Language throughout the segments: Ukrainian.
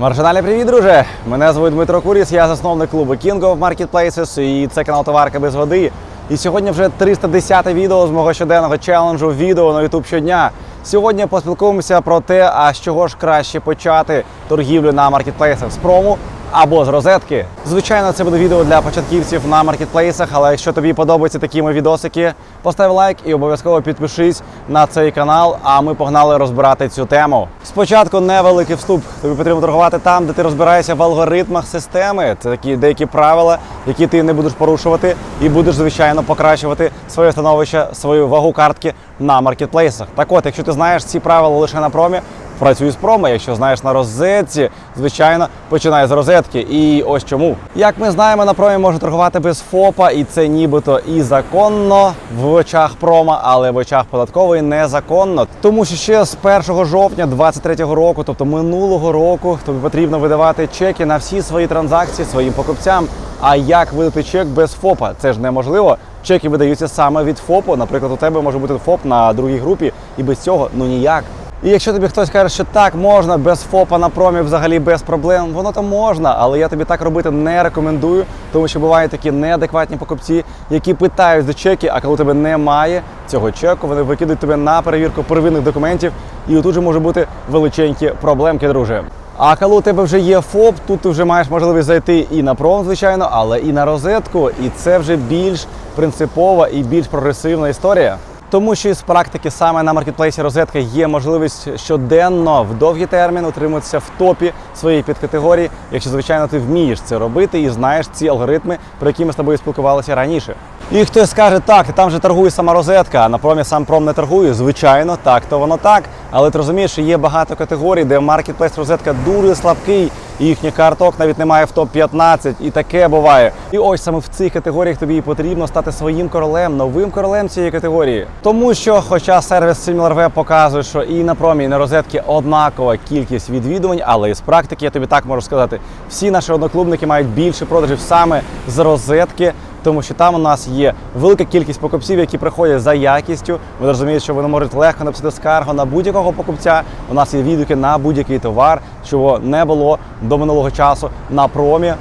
Маржинальний привіт, друже! Мене звуть Дмитро Куріс, я засновник клубу King of Marketplaces і це канал Товарка без води. І сьогодні вже 310 відео з мого щоденного челенджу відео на YouTube щодня. Сьогодні поспілкуємося про те, а з чого ж краще почати торгівлю на маркетплейсах з прому або з розетки. Звичайно, це буде відео для початківців на маркетплейсах, але якщо тобі подобаються такі мої відосики, постав лайк і обов'язково підпишись на цей канал. А ми погнали розбирати цю тему. Спочатку невеликий вступ. Тобі потрібно торгувати там, де ти розбираєшся в алгоритмах системи. Це такі деякі правила, які ти не будеш порушувати, і будеш звичайно покращувати своє становище, свою вагу картки на маркетплейсах. Так от, якщо ти знаєш ці правила лише на промі, Працюй з промо, якщо знаєш на розетці, звичайно, починай з розетки. І ось чому. Як ми знаємо, на промі можна торгувати без ФОПа, і це нібито і законно в очах промо, але в очах податкової незаконно. Тому що ще з 1 жовтня 2023 року, тобто минулого року, тобі потрібно видавати чеки на всі свої транзакції своїм покупцям. А як видати чек без ФОПа? Це ж неможливо. Чеки видаються саме від ФОПу. Наприклад, у тебе може бути ФОП на другій групі, і без цього ну ніяк. І якщо тобі хтось каже, що так можна без ФОПа на промі взагалі без проблем, воно то можна, але я тобі так робити не рекомендую, тому що бувають такі неадекватні покупці, які питають за чеки, а коли у тебе немає цього чеку, вони викидають тебе на перевірку первинних документів, і тут же може бути величенькі проблемки, друже. А коли у тебе вже є ФОП, тут ти вже маєш можливість зайти і на пром, звичайно, але і на розетку, і це вже більш принципова і більш прогресивна історія. Тому що із практики саме на маркетплейсі розетка є можливість щоденно в довгий термін утримуватися в топі своєї підкатегорії, якщо звичайно ти вмієш це робити і знаєш ці алгоритми, про які ми з тобою спілкувалися раніше. І хтось скаже, так, там же торгує сама розетка, а на промі сам пром не торгує. Звичайно, так то воно так. Але ти розумієш, що є багато категорій, де маркетплейс розетка дуже слабкий, і їхніх карток навіть немає в топ-15, і таке буває. І ось саме в цих категоріях тобі і потрібно стати своїм королем, новим королем цієї категорії. Тому що, хоча сервіс SimilarWeb показує, що і на промі, і на розетки однакова кількість відвідувань, але із практики я тобі так можу сказати, всі наші одноклубники мають більше продажів саме з розетки. Тому що там у нас є велика кількість покупців, які приходять за якістю. Вони розуміють, що вони можуть легко написати скаргу на будь-якого покупця. У нас є відгуки на будь-який товар, чого не було до минулого часу на промі.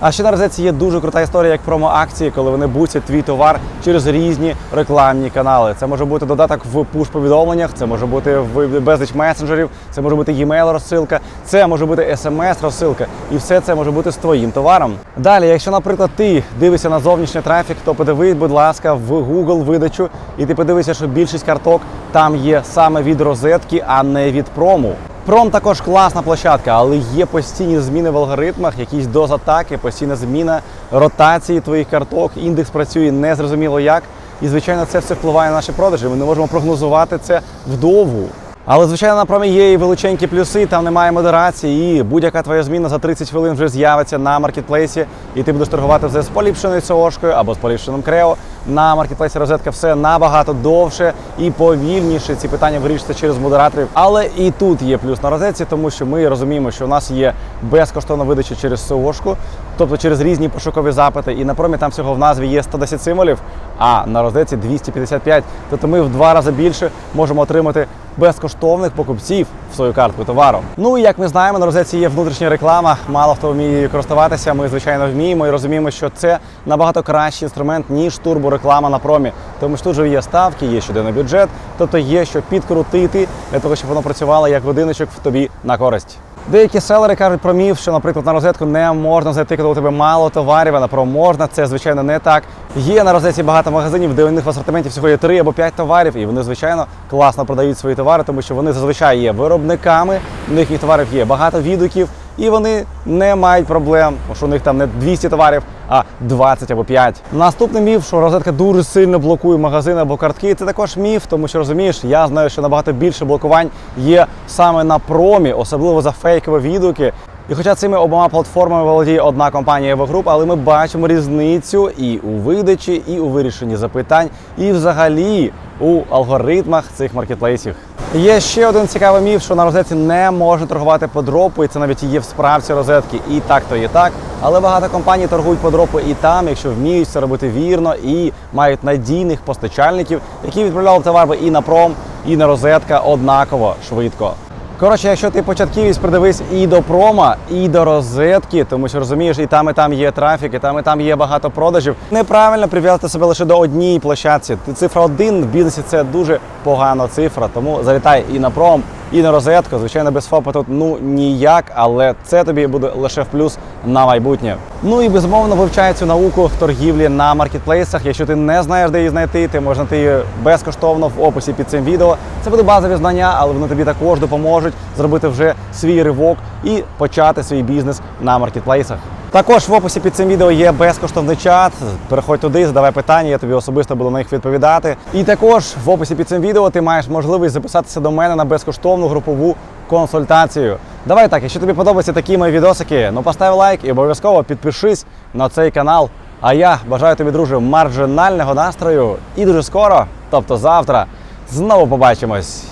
А ще на розетці є дуже крута історія, як промо-акції, коли вони бусять твій товар через різні рекламні канали. Це може бути додаток в пуш-повідомленнях, це може бути в безліч месенджерів, це може бути e-mail розсилка, це може бути смс розсилка, і все це може бути з твоїм товаром. Далі, якщо, наприклад, ти дивишся на зовнішній трафік, то подивись, будь ласка, в Google видачу, і ти подивишся, що більшість карток там є саме від розетки, а не від прому. Пром також класна площадка, але є постійні зміни в алгоритмах, якісь доз атаки, постійна зміна ротації твоїх карток, індекс працює незрозуміло як. І, звичайно, це все впливає на наші продажі. Ми не можемо прогнозувати це вдовгу. Але, звичайно, на промі є і величенькі плюси, там немає модерації, і будь-яка твоя зміна за 30 хвилин вже з'явиться на маркетплейсі, і ти будеш торгувати вже з поліпшеною СОшкою або з поліпшеним крео. На маркетплейсі розетка все набагато довше і повільніше. Ці питання вирішуються через модераторів. Але і тут є плюс на розетці, тому що ми розуміємо, що у нас є безкоштовна видача через СОшку, тобто через різні пошукові запити. І на промі там всього в назві є 110 символів, а на розетці 255. Тобто ми в два рази більше можемо отримати безкоштовних покупців в свою картку товару. Ну і як ми знаємо, на розетці є внутрішня реклама. Мало хто вміє її користуватися. Ми звичайно вміємо і розуміємо, що це набагато кращий інструмент ніж турбореклама на промі. Тому що тут же є ставки, є щоденний бюджет, тобто є що підкрутити для того, щоб воно працювало як годиночок в тобі на користь. Деякі селери кажуть про міф, що, наприклад, на розетку не можна зайти, коли у тебе мало товарів, а на про можна. Це звичайно не так. Є на розетці багато магазинів, де у них в асортименті всього є 3 або 5 товарів, і вони, звичайно, класно продають свої товари, тому що вони зазвичай є виробниками, у них їх товарів є багато відгуків, і вони не мають проблем, що у них там не 200 товарів, а 20 або 5. Наступний міф, що розетка дуже сильно блокує магазини або картки. Це також міф, тому що розумієш, я знаю, що набагато більше блокувань є саме на промі, особливо за фейкові відгуки. І хоча цими обома платформами володіє одна компанія Evergroup, але ми бачимо різницю і у видачі, і у вирішенні запитань, і взагалі у алгоритмах цих маркетплейсів. Є ще один цікавий міф, що на розетці не можна торгувати по дропу, і це навіть є в справці розетки. І так то є так. Але багато компаній торгують по дропу і там, якщо вміють це робити вірно і мають надійних постачальників, які відправляли товар би і на пром, і на розетка однаково швидко. Коротше, якщо ти початківець, придивись і до прома, і до розетки, тому що розумієш, і там, і там є трафік, і там, і там є багато продажів. Неправильно прив'язати себе лише до однієї площадці. Цифра один в бізнесі це дуже погана цифра. Тому залітай і на пром, і на розетку. Звичайно, без ФОПа тут ну ніяк, але це тобі буде лише в плюс на майбутнє. Ну і безумовно вивчай цю науку торгівлі на маркетплейсах. Якщо ти не знаєш, де її знайти, ти можеш знайти її безкоштовно в описі під цим відео. Це будуть базові знання, але вони тобі також допоможуть зробити вже свій ривок і почати свій бізнес на маркетплейсах. Також в описі під цим відео є безкоштовний чат. Переходь туди, задавай питання, я тобі особисто буду на них відповідати. І також в описі під цим відео ти маєш можливість записатися до мене на безкоштовну групову консультацію. Давай так, якщо тобі подобаються такі мої відосики, ну постав лайк і обов'язково підпишись на цей канал. А я бажаю тобі, друже, маржинального настрою і дуже скоро, тобто завтра, знову побачимось.